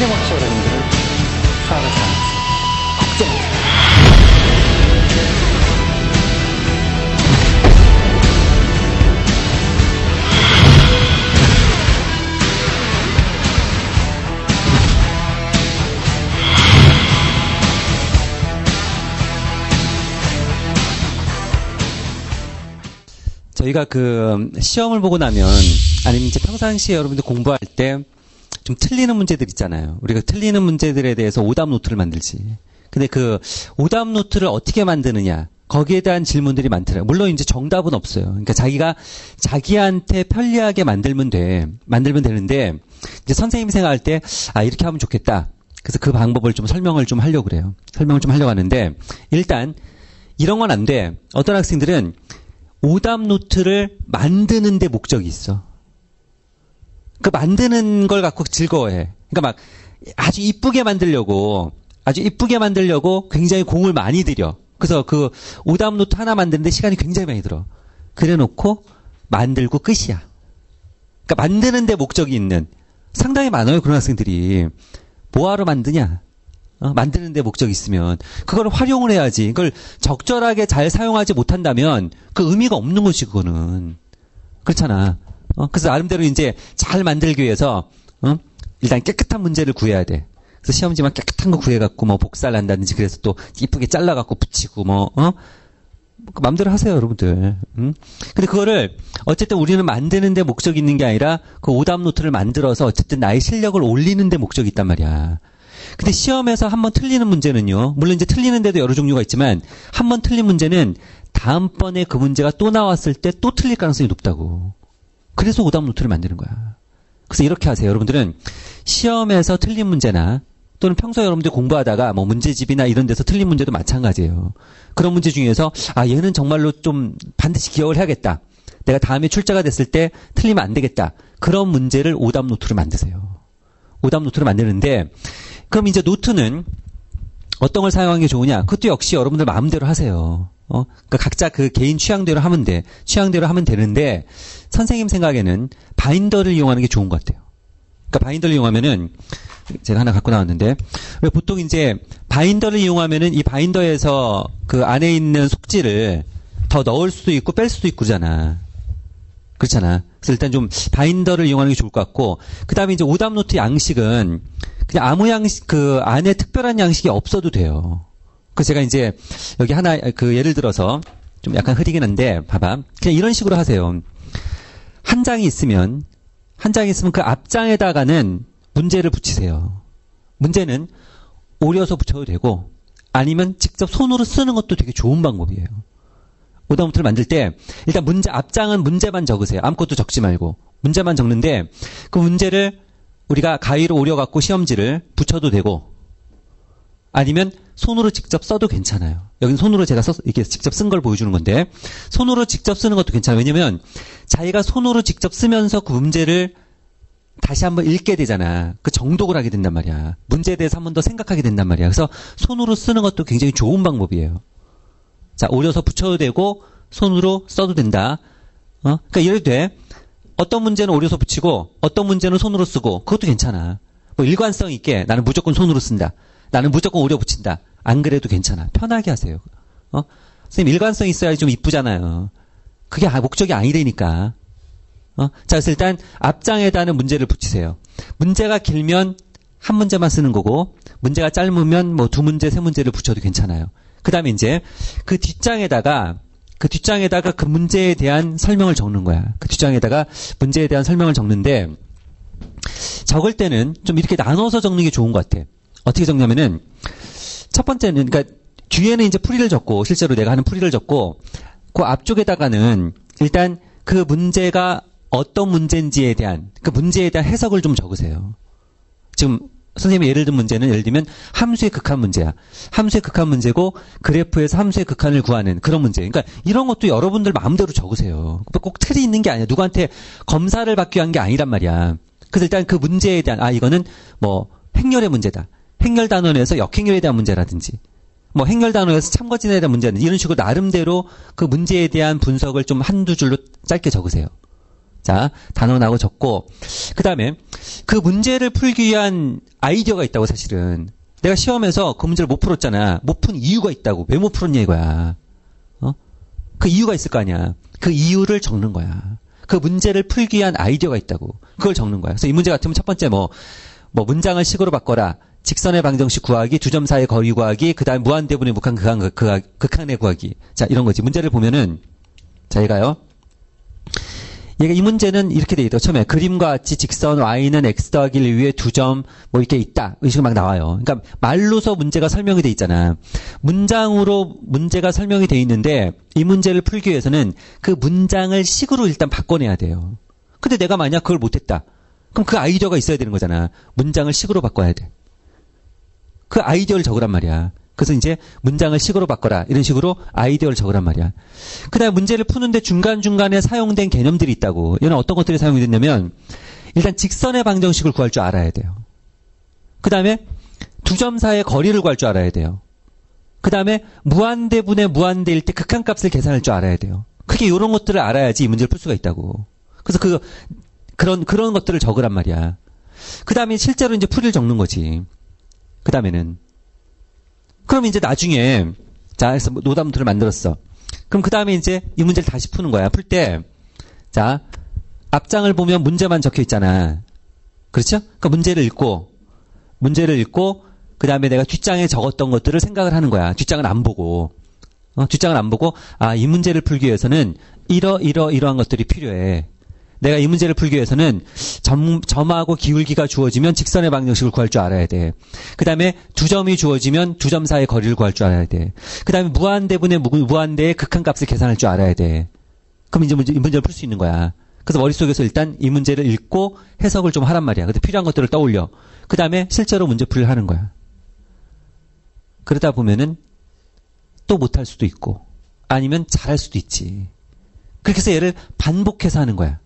상대방시 여러분들을 사랑하는 걱정 저희가 그 음, 시험을 보고 나면 아니면 이제 평상시에 여러분들 공부할 때 좀 틀리는 문제들 있잖아요. 우리가 틀리는 문제들에 대해서 오답 노트를 만들지. 근데 그 오답 노트를 어떻게 만드느냐 거기에 대한 질문들이 많더라고요. 물론 이제 정답은 없어요. 그러니까 자기가 자기한테 편리하게 만들면 돼. 만들면 되는데 이제 선생님이 생각할 때 아 이렇게 하면 좋겠다. 그래서 그 방법을 좀 설명을 좀 하려고 그래요. 설명을 좀 하려고 하는데 일단 이런 건 안 돼. 어떤 학생들은 오답 노트를 만드는 데 목적이 있어. 그 만드는 걸 갖고 즐거워해. 그러니까 막 아주 이쁘게 만들려고 아주 이쁘게 만들려고 굉장히 공을 많이 들여. 그래서 그 오답 노트 하나 만드는데 시간이 굉장히 많이 들어. 그래 놓고 만들고 끝이야. 그러니까 만드는데 목적이 있는 상당히 많아요. 그런 학생들이. 뭐하러 만드냐? 어, 만드는데 목적이 있으면 그걸 활용을 해야지. 그걸 적절하게 잘 사용하지 못한다면 그 의미가 없는 것이 그거는 그렇잖아. 어, 그래서 나름대로 이제 잘 만들기 위해서 어? 일단 깨끗한 문제를 구해야 돼. 그래서 시험지만 깨끗한 거 구해갖고 뭐 복사를 한다든지 그래서 또 이쁘게 잘라갖고 붙이고 뭐 어? 그 마음대로 하세요, 여러분들. 음? 근데 그거를 어쨌든 우리는 만드는데 목적이 있는 게 아니라 그 오답 노트를 만들어서 어쨌든 나의 실력을 올리는데 목적이 있단 말이야. 근데 시험에서 한 번 틀리는 문제는요. 물론 이제 틀리는데도 여러 종류가 있지만 한 번 틀린 문제는 다음번에 그 문제가 또 나왔을 때 또 틀릴 가능성이 높다고. 그래서 오답 노트를 만드는 거야. 그래서 이렇게 하세요. 여러분들은 시험에서 틀린 문제나 또는 평소에 여러분들 공부하다가 뭐 문제집이나 이런 데서 틀린 문제도 마찬가지예요. 그런 문제 중에서 아 얘는 정말로 좀 반드시 기억을 해야겠다. 내가 다음에 출제가 됐을 때 틀리면 안 되겠다. 그런 문제를 오답 노트를 만드세요. 오답 노트를 만드는데 그럼 이제 노트는 어떤 걸 사용하는 게 좋으냐? 그것도 역시 여러분들 마음대로 하세요. 어? 그러니까 각자 그 개인 취향대로 하면 돼. 취향대로 하면 되는데 선생님 생각에는 바인더를 이용하는 게 좋은 것 같아요. 그러니까 바인더를 이용하면은 제가 하나 갖고 나왔는데 왜 보통 이제 바인더를 이용하면은 이 바인더에서 그 안에 있는 속지를 더 넣을 수도 있고 뺄 수도 있고 그러잖아. 그렇잖아. 그래서 일단 좀 바인더를 이용하는 게 좋을 것 같고 그다음에 이제 오답 노트 양식은 그냥 아무 양식 그 안에 특별한 양식이 없어도 돼요. 그 제가 이제 여기 하나 그 예를 들어서 좀 약간 흐리긴 한데 봐봐. 그냥 이런 식으로 하세요. 한 장이 있으면 한 장이 있으면 그 앞장에다가는 문제를 붙이세요. 문제는 오려서 붙여도 되고 아니면 직접 손으로 쓰는 것도 되게 좋은 방법이에요. 오답노트를 만들 때 일단 문제 앞장은 문제만 적으세요. 아무것도 적지 말고 문제만 적는데 그 문제를 우리가 가위로 오려갖고 시험지를 붙여도 되고 아니면 손으로 직접 써도 괜찮아요. 여기는 손으로 제가 써, 이렇게 직접 쓴 걸 보여주는 건데 손으로 직접 쓰는 것도 괜찮아요. 왜냐면 자기가 손으로 직접 쓰면서 그 문제를 다시 한번 읽게 되잖아. 그 정독을 하게 된단 말이야. 문제에 대해서 한 번 더 생각하게 된단 말이야. 그래서 손으로 쓰는 것도 굉장히 좋은 방법이에요. 자, 오려서 붙여도 되고 손으로 써도 된다. 어? 그러니까 이래도 돼. 어떤 문제는 오려서 붙이고 어떤 문제는 손으로 쓰고 그것도 괜찮아. 뭐 일관성 있게 나는 무조건 손으로 쓴다. 나는 무조건 오려 붙인다. 안 그래도 괜찮아. 편하게 하세요. 어? 선생님 일관성 있어야 좀 이쁘잖아요. 그게 아, 목적이 아니되니까. 어? 자, 그래서 일단 앞장에다는 문제를 붙이세요. 문제가 길면 한 문제만 쓰는 거고 문제가 짧으면 뭐 두 문제, 세 문제를 붙여도 괜찮아요. 그 다음에 이제 그 뒷장에다가 그 뒷장에다가 그 문제에 대한 설명을 적는 거야. 그 뒷장에다가 문제에 대한 설명을 적는데 적을 때는 좀 이렇게 나눠서 적는 게 좋은 것 같아. 어떻게 적냐면은 첫 번째는 그러니까 뒤에는 이제 풀이를 적고 실제로 내가 하는 풀이를 적고 그 앞쪽에다가는 일단 그 문제가 어떤 문제인지에 대한 그 문제에 대한 해석을 좀 적으세요. 지금 선생님이 예를 든 문제는 예를 들면 함수의 극한 문제야. 함수의 극한 문제고 그래프에서 함수의 극한을 구하는 그런 문제. 그러니까 이런 것도 여러분들 마음대로 적으세요. 꼭 틀이 있는 게 아니야. 누구한테 검사를 받기 위한 게 아니란 말이야. 그래서 일단 그 문제에 대한 아 이거는 뭐 행렬의 문제다. 행렬 단원에서 역행렬에 대한 문제라든지 뭐 행렬 단원에서 참거진에 대한 문제라든지 이런 식으로 나름대로 그 문제에 대한 분석을 좀 한두 줄로 짧게 적으세요. 자, 단원하고 적고, 그 다음에 그 문제를 풀기 위한 아이디어가 있다고 사실은. 내가 시험에서 그 문제를 못 풀었잖아. 못 푼 이유가 있다고. 왜 못 풀었냐 이거야. 어? 그 이유가 있을 거 아니야. 그 이유를 적는 거야. 그 문제를 풀기 위한 아이디어가 있다고. 그걸 적는 거야. 그래서 이 문제 같으면 첫 번째 뭐, 뭐 문장을 식으로 바꿔라. 직선의 방정식 구하기, 두 점 사이의 거리 구하기, 그 다음 무한대분의 무한 극한, 극한, 극한의 구하기. 자, 이런 거지. 문제를 보면은, 자, 이가요. 얘가 이 문제는 이렇게 돼 있다. 처음에 그림과 같이 직선 y는 x 더하기 1 위에 두 점 뭐 이렇게 있다. 이 식으로 막 나와요. 그러니까 말로서 문제가 설명이 돼 있잖아. 문장으로 문제가 설명이 돼 있는데 이 문제를 풀기 위해서는 그 문장을 식으로 일단 바꿔내야 돼요. 근데 내가 만약 그걸 못했다. 그럼 그 아이디어가 있어야 되는 거잖아. 문장을 식으로 바꿔야 돼. 그 아이디어를 적으란 말이야. 그래서 이제 문장을 식으로 바꿔라. 이런 식으로 아이디어를 적으란 말이야. 그 다음에 문제를 푸는데 중간중간에 사용된 개념들이 있다고. 이는 어떤 것들이 사용이 됐냐면, 일단 직선의 방정식을 구할 줄 알아야 돼요. 그 다음에 두 점 사이의 거리를 구할 줄 알아야 돼요. 그 다음에 무한대분의 무한대일 때 극한값을 계산할 줄 알아야 돼요. 크게 이런 것들을 알아야지 이 문제를 풀 수가 있다고. 그래서 그, 그런, 그런 것들을 적으란 말이야. 그 다음에 실제로 이제 풀이를 적는 거지. 그 다음에는. 그럼 이제 나중에 자, 그래서 노담노트를 만들었어. 그럼 그 다음에 이제 이 문제를 다시 푸는 거야. 풀 때, 자, 앞장을 보면 문제만 적혀 있잖아. 그렇죠? 그러니까 문제를 읽고, 문제를 읽고, 그 다음에 내가 뒷장에 적었던 것들을 생각을 하는 거야. 뒷장을 안 보고. 어, 뒷장을 안 보고, 아, 이 문제를 풀기 위해서는 이러, 이러, 이러한 것들이 필요해. 내가 이 문제를 풀기 위해서는 점, 점하고 기울기가 주어지면 직선의 방정식을 구할 줄 알아야 돼. 그 다음에 두 점이 주어지면 두 점 사이의 거리를 구할 줄 알아야 돼. 그 다음에 무한대분의 무한대의 극한값을 계산할 줄 알아야 돼. 그럼 이제 문제, 이 문제를 풀 수 있는 거야. 그래서 머릿속에서 일단 이 문제를 읽고 해석을 좀 하란 말이야. 근데 필요한 것들을 떠올려. 그 다음에 실제로 문제 풀이를 하는 거야. 그러다 보면은 또 못할 수도 있고 아니면 잘할 수도 있지. 그렇게 해서 얘를 반복해서 하는 거야.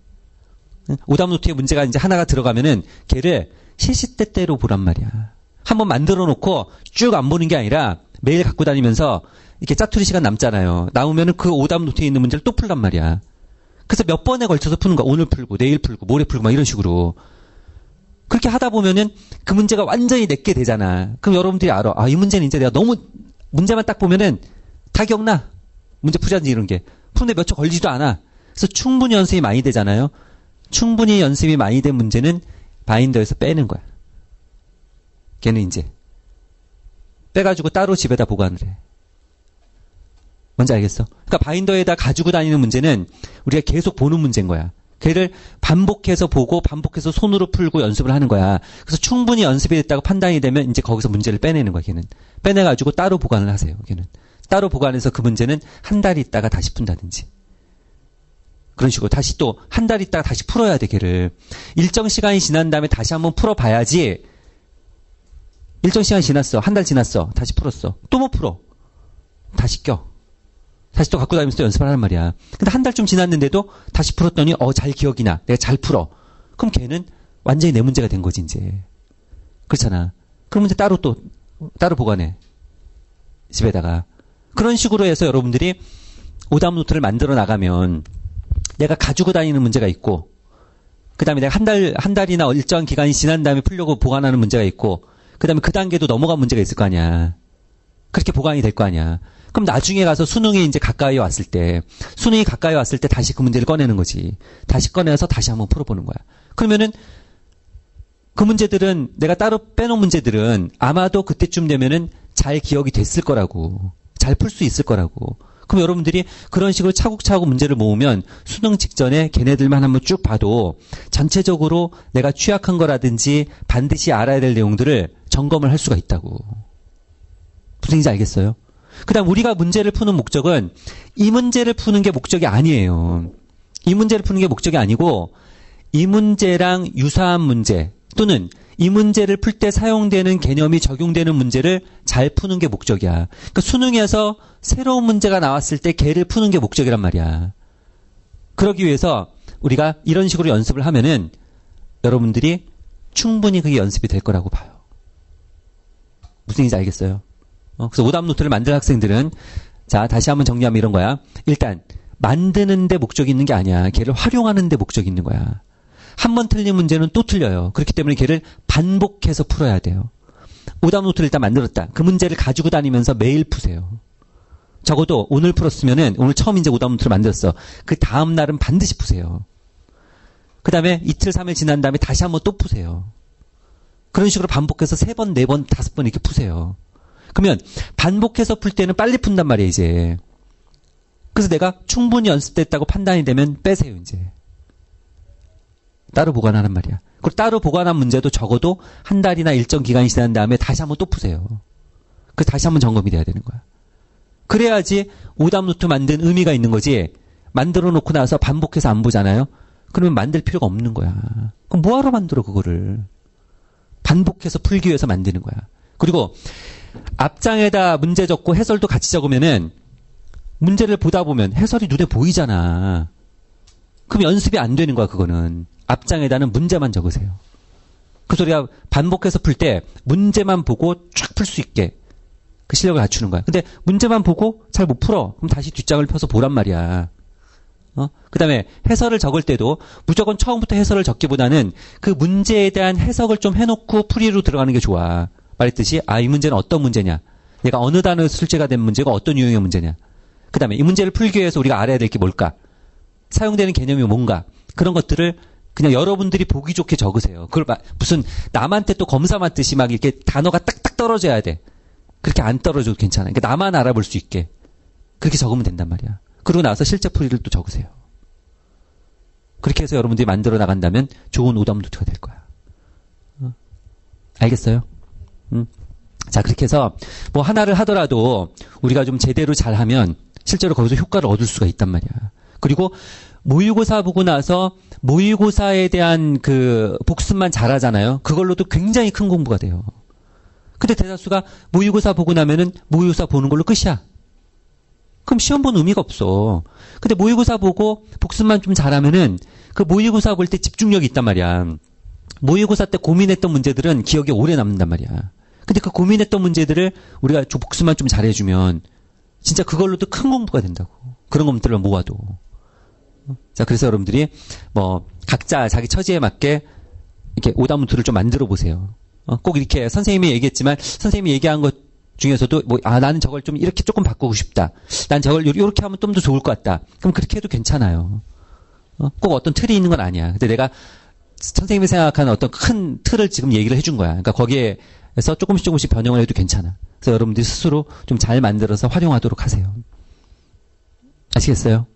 오답 노트에 문제가 이제 하나가 들어가면은 걔를 시시때때로 보란 말이야. 한번 만들어 놓고 쭉 안 보는 게 아니라 매일 갖고 다니면서 이렇게 짜투리 시간 남잖아요. 나오면은 그 오답 노트에 있는 문제를 또 풀란 말이야. 그래서 몇 번에 걸쳐서 푸는 거야. 오늘 풀고, 내일 풀고, 모레 풀고, 막 이런 식으로. 그렇게 하다 보면은 그 문제가 완전히 내게 되잖아. 그럼 여러분들이 알아. 아, 이 문제는 이제 내가 너무, 문제만 딱 보면은 다 기억나. 문제 풀자든지 이런 게. 푸는데 몇 초 걸리지도 않아. 그래서 충분히 연습이 많이 되잖아요. 충분히 연습이 많이 된 문제는 바인더에서 빼는 거야. 걔는 이제 빼가지고 따로 집에다 보관을 해. 뭔지 알겠어? 그러니까 바인더에다 가지고 다니는 문제는 우리가 계속 보는 문제인 거야. 걔를 반복해서 보고 반복해서 손으로 풀고 연습을 하는 거야. 그래서 충분히 연습이 됐다고 판단이 되면 이제 거기서 문제를 빼내는 거야, 걔는. 빼내가지고 따로 보관을 하세요, 걔는. 따로 보관해서 그 문제는 한 달 있다가 다시 푼다든지. 그런 식으로 다시 또 한 달 있다가 다시 풀어야 돼, 걔를. 일정 시간이 지난 다음에 다시 한번 풀어봐야지. 일정 시간이 지났어. 한 달 지났어. 다시 풀었어. 또 못 풀어. 다시 껴. 다시 또 갖고 다니면서 또 연습을 하란 말이야. 근데 한 달쯤 지났는데도 다시 풀었더니 어, 잘 기억이 나. 내가 잘 풀어. 그럼 걔는 완전히 내 문제가 된 거지, 이제. 그렇잖아. 그럼 문제 따로 또, 따로 보관해. 집에다가. 그런 식으로 해서 여러분들이 오답 노트를 만들어 나가면 내가 가지고 다니는 문제가 있고, 그 다음에 내가 한 달, 한 달이나 일정 기간이 지난 다음에 풀려고 보관하는 문제가 있고, 그 다음에 그 단계도 넘어간 문제가 있을 거 아니야. 그렇게 보관이 될 거 아니야. 그럼 나중에 가서 수능이 이제 가까이 왔을 때, 수능이 가까이 왔을 때 다시 그 문제를 꺼내는 거지. 다시 꺼내서 다시 한번 풀어보는 거야. 그러면은 그 문제들은 내가 따로 빼놓은 문제들은 아마도 그때쯤 되면은 잘 기억이 됐을 거라고. 잘 풀 수 있을 거라고. 그럼 여러분들이 그런 식으로 차곡차곡 문제를 모으면 수능 직전에 걔네들만 한번 쭉 봐도 전체적으로 내가 취약한 거라든지 반드시 알아야 될 내용들을 점검을 할 수가 있다고. 무슨 얘기인지 알겠어요? 그 다음 우리가 문제를 푸는 목적은 이 문제를 푸는 게 목적이 아니에요. 이 문제를 푸는 게 목적이 아니고 이 문제랑 유사한 문제 또는 이 문제를 풀 때 사용되는 개념이 적용되는 문제를 잘 푸는 게 목적이야. 그러니까 수능에서 새로운 문제가 나왔을 때 걔를 푸는 게 목적이란 말이야. 그러기 위해서 우리가 이런 식으로 연습을 하면은 여러분들이 충분히 그게 연습이 될 거라고 봐요. 무슨 얘기인지 알겠어요? 어, 그래서 오답 노트를 만든 학생들은 자 다시 한번 정리하면 이런 거야. 일단 만드는데 목적이 있는 게 아니야. 걔를 활용하는데 목적이 있는 거야. 한 번 틀린 문제는 또 틀려요. 그렇기 때문에 걔를 반복해서 풀어야 돼요. 오답 노트를 일단 만들었다. 그 문제를 가지고 다니면서 매일 푸세요. 적어도 오늘 풀었으면은 오늘 처음 이제 오답 노트를 만들었어. 그 다음 날은 반드시 푸세요. 그 다음에 이틀, 삼일 지난 다음에 다시 한번 또 푸세요. 그런 식으로 반복해서 세 번, 네 번, 다섯 번 이렇게 푸세요. 그러면 반복해서 풀 때는 빨리 푼단 말이에요, 이제. 그래서 내가 충분히 연습됐다고 판단이 되면 빼세요, 이제. 따로 보관하란 말이야. 그리고 따로 보관한 문제도 적어도 한 달이나 일정 기간이 지난 다음에 다시 한번 또 푸세요. 그 다시 한번 점검이 돼야 되는 거야. 그래야지 오답 노트 만든 의미가 있는 거지. 만들어 놓고 나서 반복해서 안 보잖아요. 그러면 만들 필요가 없는 거야. 그럼 뭐하러 만들어 그거를? 반복해서 풀기 위해서 만드는 거야. 그리고 앞장에다 문제 적고 해설도 같이 적으면은 문제를 보다 보면 해설이 눈에 보이잖아. 그럼 연습이 안 되는 거야, 그거는. 앞장에다는 문제만 적으세요. 그 소리가 반복해서 풀 때 문제만 보고 쫙 풀 수 있게 그 실력을 갖추는 거야. 근데 문제만 보고 잘 못 풀어. 그럼 다시 뒷장을 펴서 보란 말이야. 어? 그 다음에 해설을 적을 때도 무조건 처음부터 해설을 적기보다는 그 문제에 대한 해석을 좀 해놓고 풀이로 들어가는 게 좋아. 말했듯이, 아, 이 문제는 어떤 문제냐. 얘가 어느 단어 술제가 된 문제가 어떤 유형의 문제냐. 그 다음에 이 문제를 풀기 위해서 우리가 알아야 될 게 뭘까. 사용되는 개념이 뭔가. 그런 것들을 그냥 여러분들이 보기 좋게 적으세요. 그걸 막 무슨 남한테 또 검사 맞듯이 막 이렇게 단어가 딱딱 떨어져야 돼. 그렇게 안 떨어져도 괜찮아. 그러니까 나만 알아볼 수 있게. 그렇게 적으면 된단 말이야. 그러고 나서 실제 풀이를 또 적으세요. 그렇게 해서 여러분들이 만들어 나간다면 좋은 오답 노트가 될 거야. 어? 알겠어요? 음. 자, 그렇게 해서 뭐 하나를 하더라도 우리가 좀 제대로 잘하면 실제로 거기서 효과를 얻을 수가 있단 말이야. 그리고 모의고사 보고 나서 모의고사에 대한 그 복습만 잘하잖아요. 그걸로도 굉장히 큰 공부가 돼요. 근데 대다수가 모의고사 보고 나면은 모의고사 보는 걸로 끝이야. 그럼 시험 본 의미가 없어. 근데 모의고사 보고 복습만 좀 잘하면은 그 모의고사 볼 때 집중력이 있단 말이야. 모의고사 때 고민했던 문제들은 기억에 오래 남는단 말이야. 근데 그 고민했던 문제들을 우리가 복습만 좀 잘해주면 진짜 그걸로도 큰 공부가 된다고. 그런 것들을 모아도. 자, 그래서 여러분들이 뭐 각자 자기 처지에 맞게 이렇게 오답노트를 좀 만들어 보세요. 어, 꼭 이렇게 선생님이 얘기했지만 선생님이 얘기한 것 중에서도 뭐 아 나는 저걸 좀 이렇게 조금 바꾸고 싶다. 난 저걸 이렇게 하면 좀 더 좋을 것 같다. 그럼 그렇게 해도 괜찮아요. 어, 꼭 어떤 틀이 있는 건 아니야. 근데 내가 선생님이 생각하는 어떤 큰 틀을 지금 얘기를 해준 거야. 그러니까 거기에서 조금씩 조금씩 변형을 해도 괜찮아. 그래서 여러분들이 스스로 좀 잘 만들어서 활용하도록 하세요. 아시겠어요?